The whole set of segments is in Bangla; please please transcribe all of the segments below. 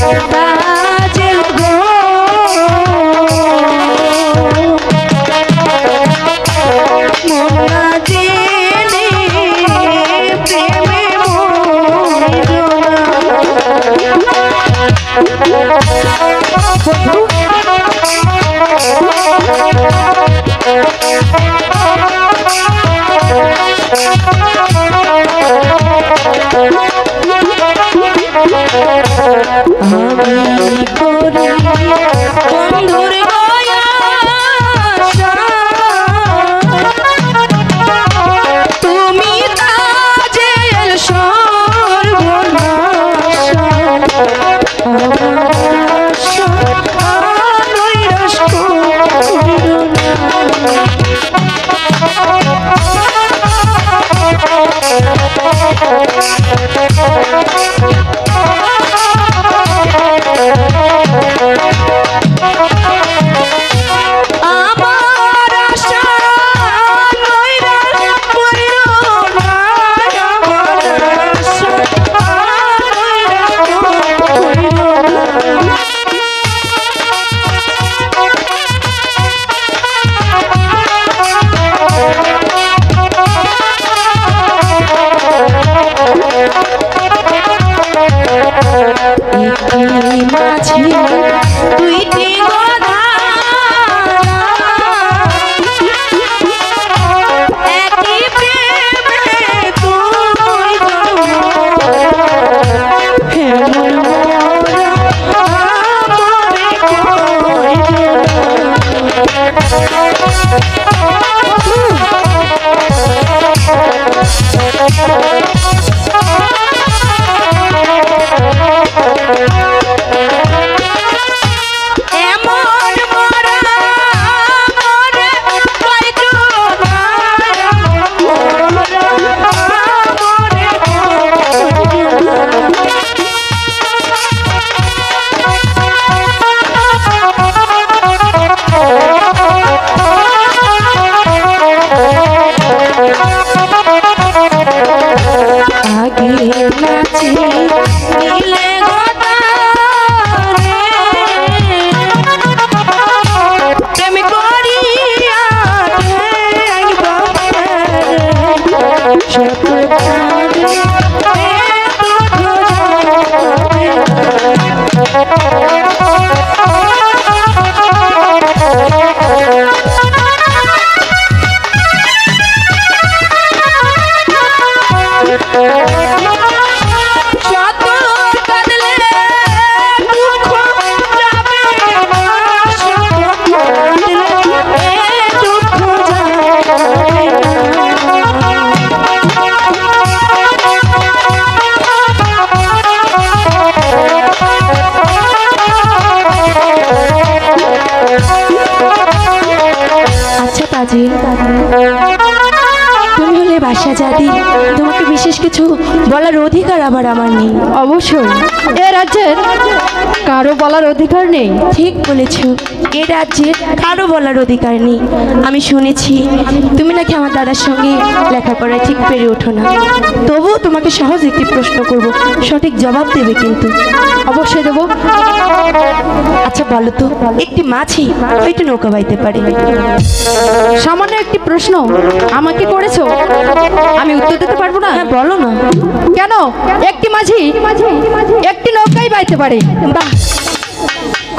Bye. 啊。মাঝি তুই Thank you. शहजादी বিশেষ কিছু বলার অধিকার আবার আমার নেই। অবশ্যই এ রাজ্যের কারও বলার অধিকার নেই। ঠিক বলেছ, এ রাজ্যের কারও বলার অধিকার নেই। আমি শুনেছি, তুমি নাকি আমার দাদার সঙ্গে লেখাপড়ায় ঠিক পেরে ওঠো না। তবুও তোমাকে সহজ একটি প্রশ্ন করব, সঠিক জবাব দেবে কিন্তু। অবশ্যই দেবো। আচ্ছা বলো তো, একটি মাছি হয়তো নৌকা বাইতে পারে? সামান্য একটি প্রশ্ন আমাকে করেছ? আমি উত্তর দিতে পারব না? হ্যাঁ বলো না। কেন? একটি মাঝি, একটি নৌকাই বাইতে পারে।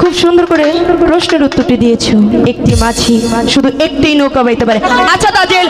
খুব সুন্দর করে প্রশ্নের উত্তরটি দিয়েছ। একটি মাঝি, শুধু একটি নৌকা বাইতে পারে। আচ্ছা তাজেল